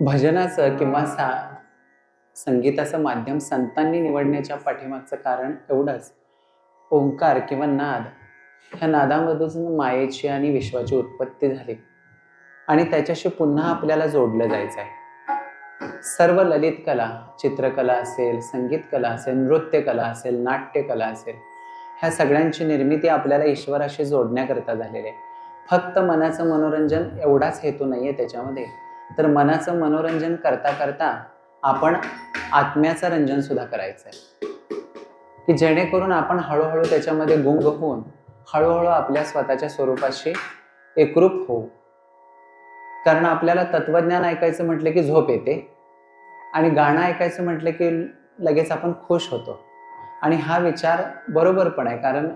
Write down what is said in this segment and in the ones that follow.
भजनाचं किंवा सा संगीताचं माध्यम संतांनी निवडण्याच्या पाठीमागचं कारण एवढंच. ओंकार किंवा नाद ह्या नादामधून मायेची आणि विश्वाची उत्पत्ती झाली. आणि त्याच्याशी पुन्हा आपल्याला जोडलं जायचं आहे सर्व ललित कला चित्रकला असेल संगीत कला असेल नृत्यकला असेल नाट्यकला असेल ह्या सगळ्यांची निर्मिती आपल्याला ईश्वराशी जोडण्याकरता झालेली आहे. फक्त मनाचं मनोरंजन एवढाच हेतू नाही आहे त्याच्यामध्ये. तर मनाचं मनोरंजन करता करता आपण आत्म्याचं रंजन सुद्धा करायचं आहे की जेणेकरून आपण हळूहळू त्याच्यामध्ये गुंग होऊन हळूहळू आपल्या स्वतःच्या स्वरूपाशी एकरूप होऊ. कारण आपल्याला तत्वज्ञान ऐकायचं म्हटलं की झोप येते आणि गाणं ऐकायचं म्हटलं की लगेच आपण खुश होतो. आणि हा विचार बरोबर पण आहे कारण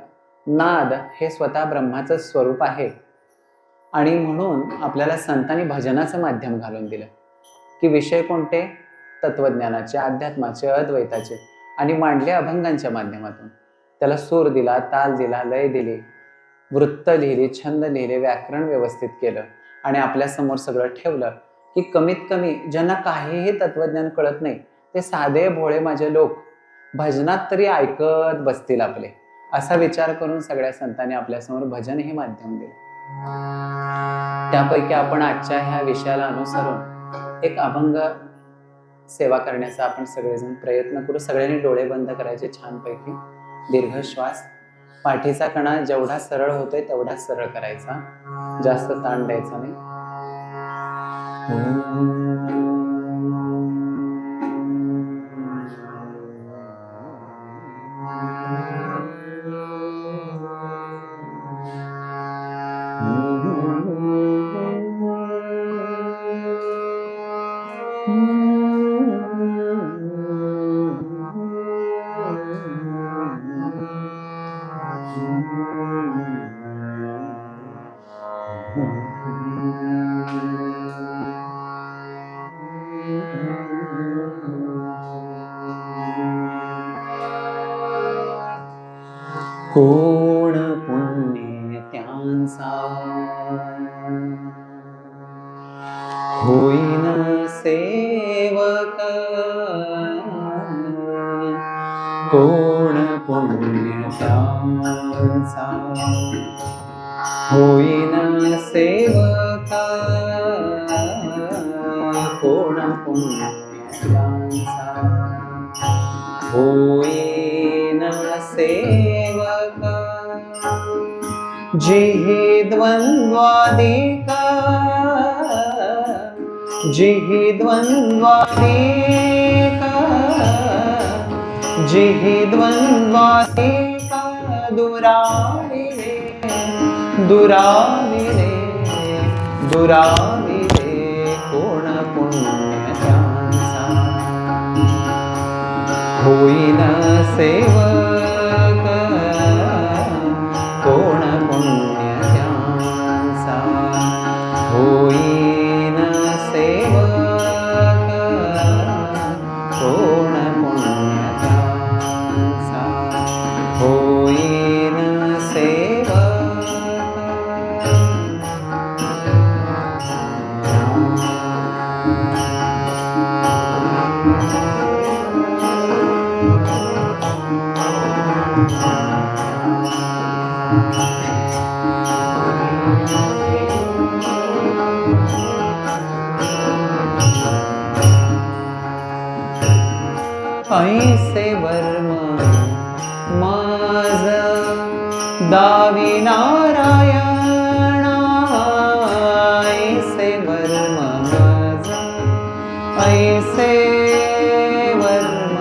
नाद हे स्वतः ब्रह्माचं स्वरूप आहे. आणि म्हणून आपल्याला संतांनी भजनाचं माध्यम घालून दिलं. की विषय कोणते? तत्वज्ञानाचे अध्यात्माचे अद्वैताचे आणि मांडले अभंगांच्या माध्यमातून. त्याला सूर दिला ताल दिला लय दिली वृत्त लिहिली छंद लिहिले व्याकरण व्यवस्थित केलं आणि आपल्यासमोर सगळं ठेवलं की कमीत कमी ज्यांना काहीही तत्वज्ञान कळत नाही ते साधे भोळे माझे लोक भजनात तरी ऐकत बसतील आपले असा विचार करून सगळ्या संतांनी आपल्यासमोर भजन हे माध्यम दिलं. त्यापैकी आपण आजच्या ह्या विषयाला अनुसरून एक अभंग सेवा करण्याचा आपण सगळेजण प्रयत्न करू. सगळ्यांनी डोळे बंद करायचे छानपैकी. दीर्घ श्वास. पाठीचा कणा जेवढा सरळ होतोय तेवढा सरळ करायचा. जास्त ताण द्यायचा नाही. कोण पुण्य त्यांचा? होईन सेवक. कोण पुण्य त्यांचा? होईन सेवक. कोण पुण्य त्यांचा? होईन सेवक. जिहि द्वन्द्वादिक जिहि द्वन्द्वादिक जिहि द्वन्द्वादिक दुराविरे दुराविरे दुराविरे कोण पुण्य त्यांचा नसे ऐसे वर्म। माझ दावी नारायण ऐसे वर्म। माझ ऐसे वर्म।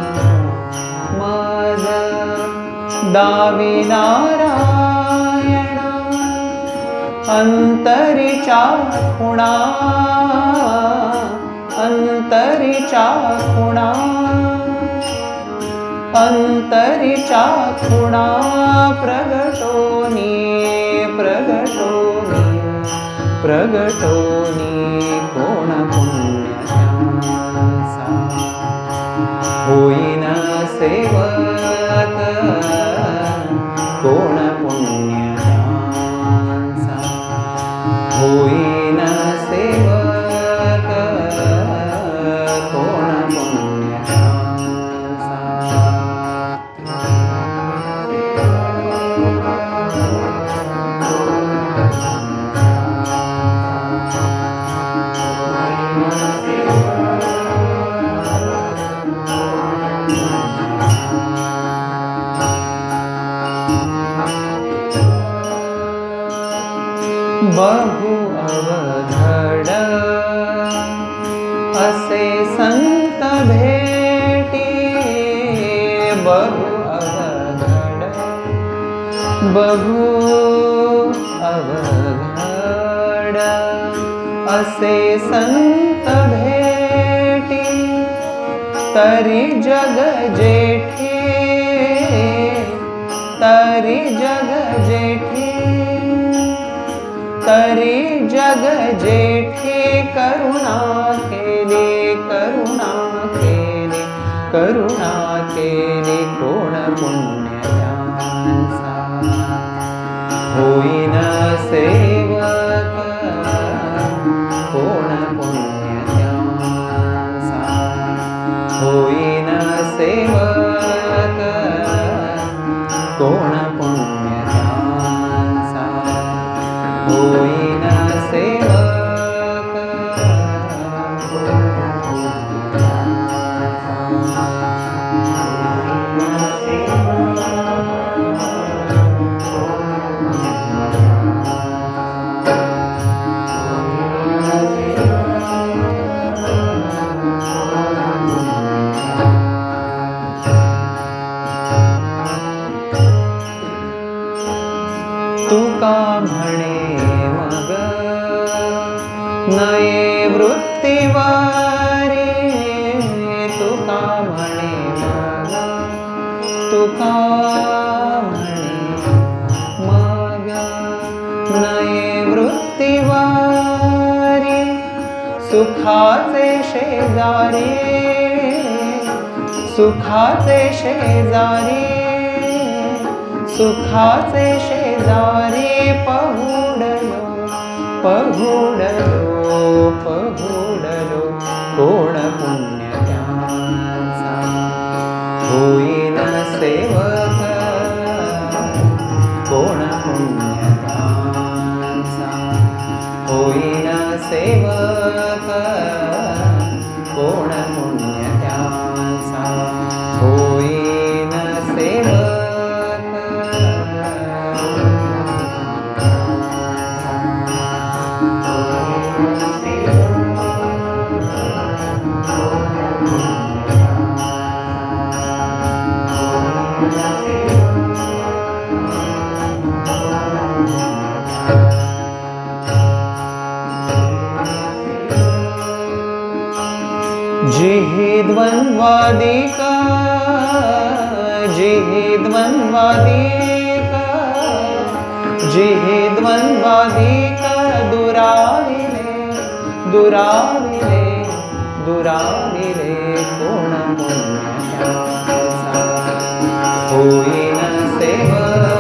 माझ दावी नारायण। अंतरीच्या खुणा। अंतरीच्या खुणा। अंतरिचा खुणा प्रगटोनी प्रगटोनी प्रगटोनी कोण पुण्यसा होईन सेवक बहु अवघड बहु अवघड असे संत भेटी तरी जग जेठी तरी जग जेठी तरी जग जेठी करुणा केली करुणा केली करुणा केली कोण पुण्य त्यांचा तुका म्हणे मग? नये वृत्तीवारे तुका म्हणे मग? तुका म्हणे मग? नये वृत्तीवारी सुखाचे शेजारी सुखाचे शेजारी सुखाचे शे शेजारी पहुडलो पहुडलो पहुडलो कोण जिहि द्वन्द्वादिका जिहि द्वन्द्वादिका जिहि द्वन्द्वादिका दुराविले दुराविले दुराविले कोण पुण्यसा होईन सेवक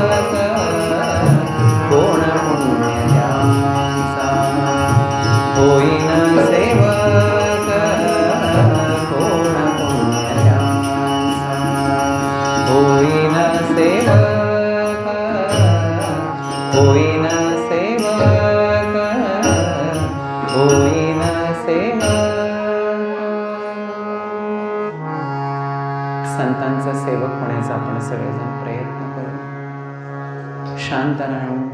संतांचा सेवक होण्याचा आपण सगळेजण प्रयत्न करू. शांत राहून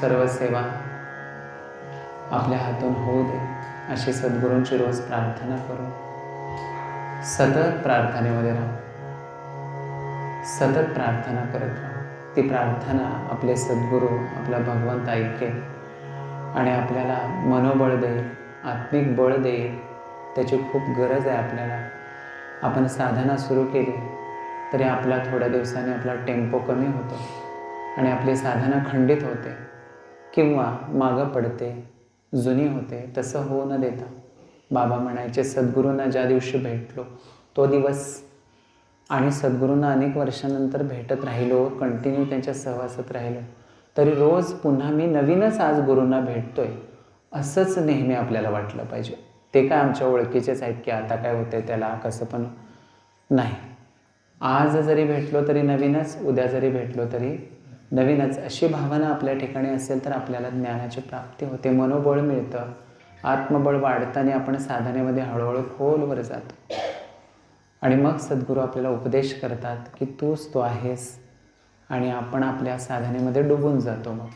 सर्व सेवा आपल्या हातून होऊ दे. अशी सद्गुरूंची रोज प्रार्थना करू. सतत प्रार्थनेमध्ये राहू. सतत प्रार्थना करत राहू. ती प्रार्थना आपले सद्गुरू आपला भगवंत ऐकेल आणि आपल्याला मनोबळ देईल आत्मिक बळ देईल. त्याची खूप गरज आहे आपल्याला. आपण साधना सुरू केली तरी आपला थोड्या दिवसांनी आपला टेम्पो कमी होतो आणि आपली साधना खंडित होते. किंवा मागं पडते. जुनी होते तसं होऊ न देता. बाबा म्हणायचे सद्गुरूंना ज्या दिवशी भेटलो तो दिवस आणि सद्गुरूंना अनेक वर्षानंतर भेटत राहिलो कंटिन्यू त्यांच्या सहवासात राहिलो. तरी रोज पुन्हा मी नवीनच आज गुरूंना भेटतोय असंच नेहमी आपल्याला वाटलं पाहिजे. ते काय आमच्या ओळखीचेच आहेत की आता काय होते त्याला कसं पण नाही. आज जरी भेटलो तरी नवीनच उद्या जरी भेटलो तरी नवीनच अशी भावना आपल्या ठिकाणी असेल तर आपल्याला ज्ञानाची प्राप्ती होते मनोबळ मिळतं. आत्मबळ वाढताना आपण साधनेमध्ये हळूहळू खोलवर जातो. आणि मग सद्गुरू आपल्याला उपदेश करतात की तूच तो आहेस आणि आपण आपल्या साधनेमध्ये डुबून जातो मग.